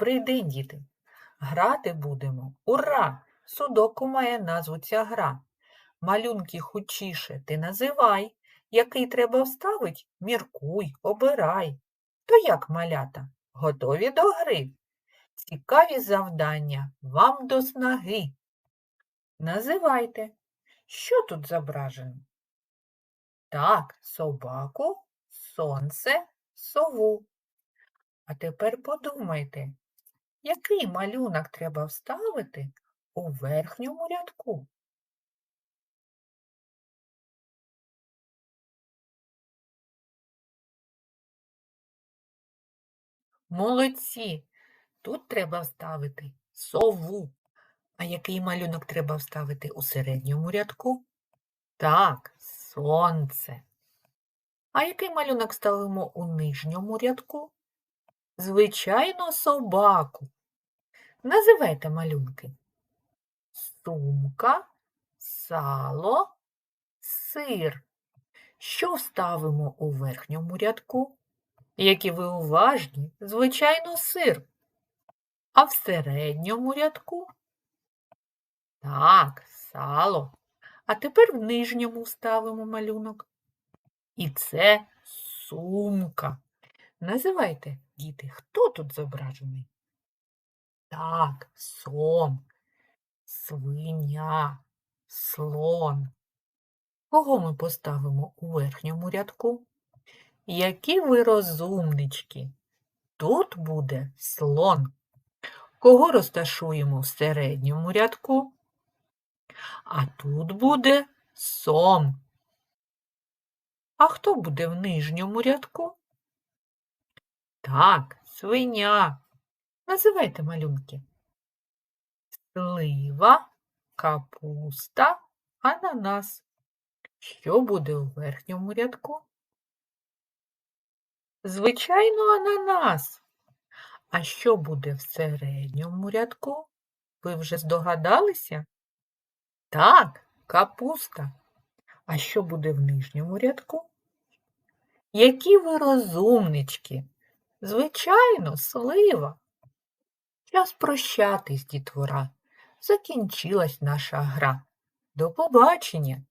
Добрий день, діти! Грати будемо. Ура! Судоку має назву ця гра. Малюнки хучіше ти називай. Який треба вставить, міркуй, обирай. То як, малята, готові до гри? Цікаві завдання вам до снаги. Називайте, що тут зображено? Так, собаку, сонце, сову. А тепер подумайте, який малюнок треба вставити у верхньому рядку? Молодці! Тут треба вставити сову. А який малюнок треба вставити у середньому рядку? Так, сонце. А який малюнок ставимо у нижньому рядку? Звичайно, собаку. Називайте малюнки. Сумка, сало, сир. Що вставимо у верхньому рядку? Які ви уважні, звичайно, сир. А в середньому рядку? Так, сало. А тепер в нижньому вставимо малюнок. І це сумка. Називайте, діти, хто тут зображений? Так, сон, свиня, слон. Кого ми поставимо у верхньому рядку? Які ви розумнички. Тут буде слон. Кого розташуємо в середньому рядку? А тут буде сон. А хто буде в нижньому рядку? Так, свиня. Називайте малюнки. Слива, капуста, ананас. Що буде у верхньому рядку? Звичайно, ананас. А що буде в середньому рядку? Ви вже здогадалися? Так, капуста. А що буде в нижньому рядку? Які ви розумнички! Звичайно, слива. Час прощатись, дітвора. Закінчилась наша гра. До побачення!